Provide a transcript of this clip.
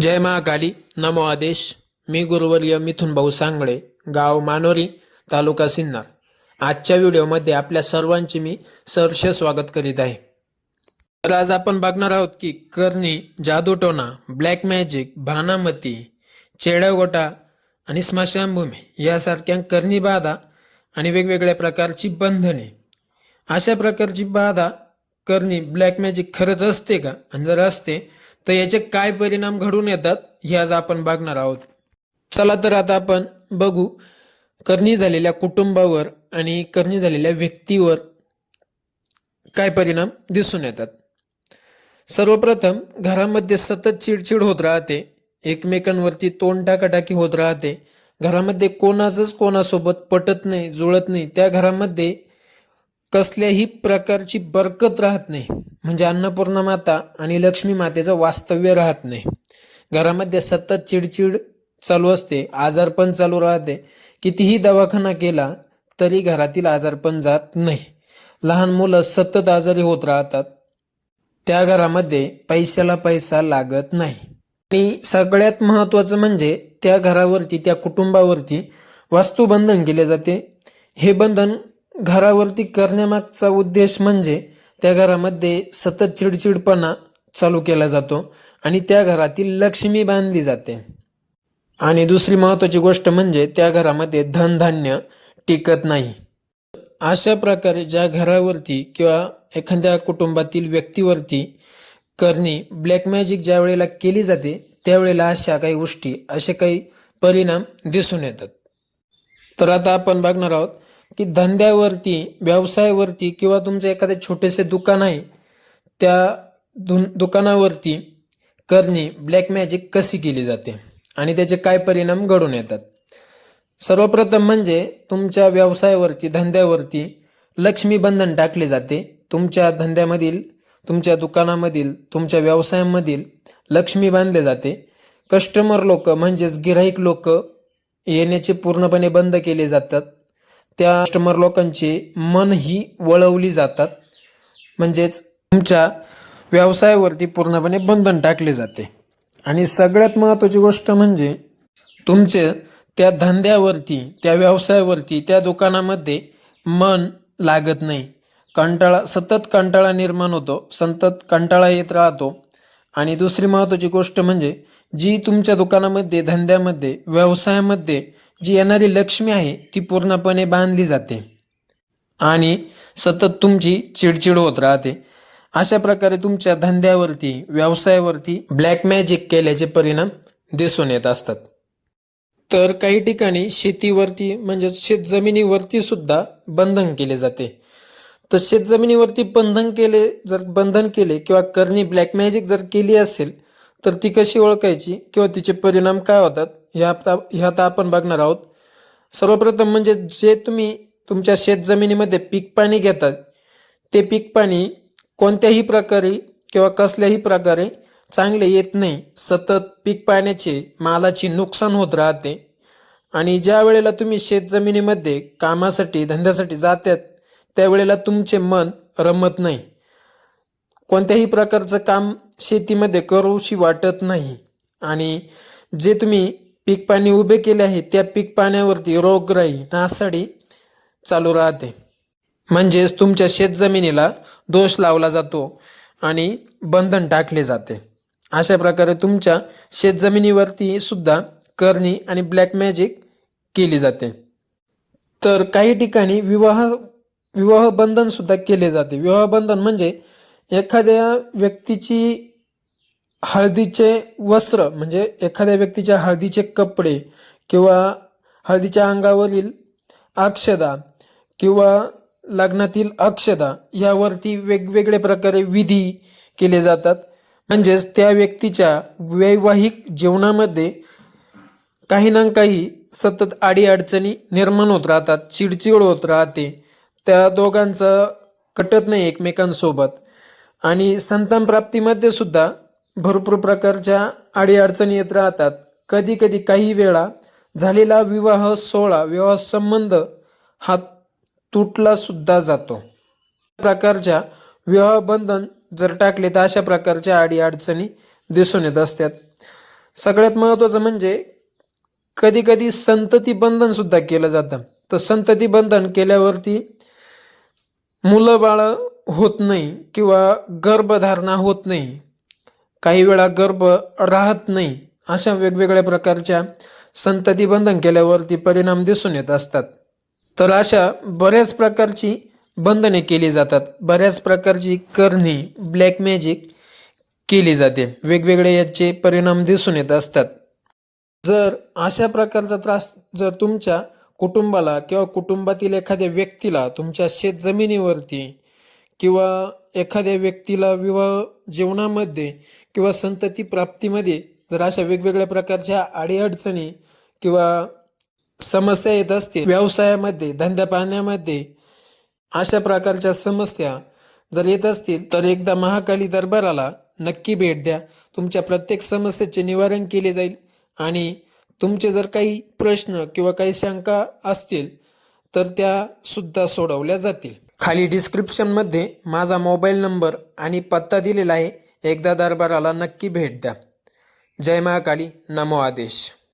जय महाकाली. नमो आदेश. मी गुरुवर्य मिथुन भाऊ सांगळे गाव मानोरी तालुका सिन्नर. आजच्या व्हिडिओमध्ये आपल्या सर्वांचे मी सहर्ष स्वागत करीत आहे. तर आज आपण बघणार आहोत की करणी जादूटोना ब्लॅक मॅजिक भानामती चेडागोटा आणि स्मशानभूमी यासारख्या करणी बाधा आणि वेगवेगळ्या प्रकारची बंधने. अशा प्रकारची बाधा करणी ब्लॅक मॅजिक खरंच असते का? आणि जर असते तर याचे काय परिणाम घडून येतात हे आज आपण बघणार आहोत. चला तर आता आपण बघू करणी झालेल्या कुटुंबावर आणि करणी झालेल्या व्यक्तीवर काय परिणाम दिसून येतात. सर्वप्रथम घरामध्ये सतत चिडचिड होत राहते एकमेकांवरती तोंड टाकाटाकी होत राहते घरामध्ये कोणाचंच कोणासोबत पटत नाही जुळत नाही त्या घरामध्ये कसल्याही प्रकारची बरकत राहत नाही. म्हणजे अन्नपूर्णा माता आणि लक्ष्मी मातेचं वास्तव्य राहत नाही. घरामध्ये सतत चिडचिड चालू असते आजारपण चालू राहते. कितीही दवाखाना केला तरी घरातील आजारपण जात नाही. लहान मुलं सतत आजारी होत राहतात. त्या घरामध्ये पैशाला पैसा लागत नाही. आणि सगळ्यात महत्त्वाचं म्हणजे त्या घरावरती त्या कुटुंबावरती वास्तुबंधन केले जाते. हे बंधन घरावरती करण्यामागचा उद्देश म्हणजे त्या घरामध्ये सतत चिडचिडपणा चालू केला जातो आणि त्या घरातील लक्ष्मी बांधली जाते. आणि दुसरी महत्त्वाची गोष्ट म्हणजे त्या घरामध्ये धनधान्य टिकत नाही. अशा प्रकारे ज्या घरावरती किंवा एखाद्या कुटुंबातील व्यक्तीवरती करणी ब्लॅक मॅजिक ज्या वेळेला केली जाते त्यावेळेला अशा काही गोष्टी असे काही परिणाम दिसून येतात. तर आता आपण बघणार आहोत की धंद्यावरती व्यवसायावरती किंवा तुमचं एखादे छोटेसे दुकान आहे त्या दु दुकानावरती करणी ब्लॅक मॅजिक कशी केली जाते आणि त्याचे काय परिणाम घडून येतात? सर्वप्रथम म्हणजे तुमच्या व्यवसायावरती धंद्यावरती लक्ष्मीबंधन टाकले जाते. तुमच्या धंद्यामधील तुमच्या दुकानामधील तुमच्या व्यवसायामधील लक्ष्मी बांधले जाते. कस्टमर लोक म्हणजेच गिराईक लोक येण्याचे पूर्णपणे बंद केले जातात. त्या कस्टमर लोकांचे मनही वळवली जातात. म्हणजेच तुमच्या व्यवसायावरती पूर्णपणे बंधन टाकले जाते. आणि सगळ्यात महत्त्वाची गोष्ट म्हणजे तुमचे त्या धंद्यावरती त्या व्यवसायावरती त्या दुकानामध्ये मन लागत नाही. कंटाळा सतत कंटाळा निर्माण होतो सतत कंटाळा येत राहतो. आणि दुसरी महत्त्वाची गोष्ट म्हणजे जी तुमच्या दुकानामध्ये धंद्यामध्ये व्यवसायामध्ये जी येणारी लक्ष्मी आहे ती पूर्णपणे बांधली जाते. आणि सतत तुमची चिडचिड होत राहते. अशा प्रकारे तुमच्या धंद्यावरती व्यवसायावरती ब्लॅक मॅजिक केल्याचे परिणाम दिसून येत असतात. तर काही ठिकाणी शेतीवरती म्हणजे शेत जमिनीवरती सुद्धा बंधन केले जाते. तर शेत जमिनीवरती बंधन केले जर बंधन केले किंवा करणी ब्लॅक मॅजिक जर केली असेल तर ती कशी ओळखायची किंवा तिचे परिणाम काय होतात? ह्या आता ह्या आता आपण बघणार आहोत. सर्वप्रथम म्हणजे जे तुम्ही तुमच्या शेत जमिनीमध्ये पीक पाणी घेतात ते पीक पाणी कोणत्याही प्रकारे किंवा कसल्याही प्रकारे चांगले येत नाही. सतत पीक पाण्याचे मालाची नुकसान होत राहते. आणि ज्या वेळेला तुम्ही शेत जमिनीमध्ये कामासाठी धंद्यासाठी जातात त्यावेळेला तुमचे मन रमत नाही. कोणत्याही प्रकारचं काम शेतीमध्ये करूशी वाटत नाही. आणि जे तुम्ही पीक पाणी उभे केले आहे त्या पीक पाण्यावरती रोगराई नासाडी चालू राहते. म्हणजेच तुमच्या शेतजमिनीला दोष लावला जातो आणि बंधन टाकले जाते. अशा प्रकारे तुमच्या शेतजमिनीवरती सुद्धा करणी आणि ब्लॅक मॅजिक केली जाते. तर काही ठिकाणी विवाह विवाह बंधन सुद्धा केले जाते. विवाह बंधन म्हणजे एखाद्या व्यक्तीची हळदीचे वस्त्र म्हणजे एखाद्या व्यक्तीच्या हळदीचे कपडे किंवा हळदीच्या अंगावरील अक्षदा किंवा लग्नातील अक्षदा यावरती वेगवेगळ्या प्रकारे विधी केले जातात. म्हणजेच त्या व्यक्तीच्या वैवाहिक जीवनामध्ये काही ना काही सतत अडीअडचणी निर्माण होत राहतात चिडचिड होत राहते. त्या दोघांचं कटत नाही एकमेकांसोबत. आणि संतान प्राप्तीमध्ये सुद्धा भरपूर प्रकारच्या अडीअडचणी येत राहतात. कधी कधी काही वेळा झालेला विवाह सोहळा विवाह संबंध हा तुटला सुद्धा जातो. प्रकारच्या विवाह बंधन जर टाकले तर अशा प्रकारच्या अडीअडचणी दिसून येत असतात. सगळ्यात महत्त्वाचं म्हणजे कधी कधी संतती बंधन सुद्धा केलं जातं. तर संतती बंधन केल्यावरती मुलं बाळं होत नाही किंवा गर्भधारणा होत नाही. काही वेळा गर्भ राहत नाही अशा वेगवेगळ्या प्रकारच्या संतती बंधन केल्यावरती परिणाम दिसून येत असतात. तर अशा बऱ्याच प्रकारची बंधने केली जातात. बऱ्याच प्रकारची करणी ब्लॅक मॅजिक केली जाते. वेगवेगळे याचे परिणाम दिसून येत असतात. जर अशा प्रकारचा त्रास जर तुमच्या कुटुंबाला किंवा कुटुंबातील एखाद्या व्यक्तीला तुमच्या शेतजमिनीवरती किंवा एखाद्या व्यक्तीला विवाह जीवनामध्ये किंवा संतती प्राप्तीमध्ये जर अशा वेगवेगळ्या प्रकारच्या अडीअडचणी किंवा समस्या येत असतील व्यवसायामध्ये धंद्या पाहण्यामध्ये अशा प्रकारच्या समस्या जर येत असतील तर एकदा महाकाली दरबाराला नक्की भेट द्या. तुमच्या प्रत्येक समस्येचे निवारण केले जाईल आणि तुमचे जर काही प्रश्न किंवा काही शंका असतील तर त्या सुद्धा सोडवल्या जातील. खाली डिस्क्रिप्शनमध्ये माझा मोबाईल नंबर आणि पत्ता दिलेला आहे. एकदा दरबाराला नक्की भेट द्या. जय महाकाली. नमो आदेश.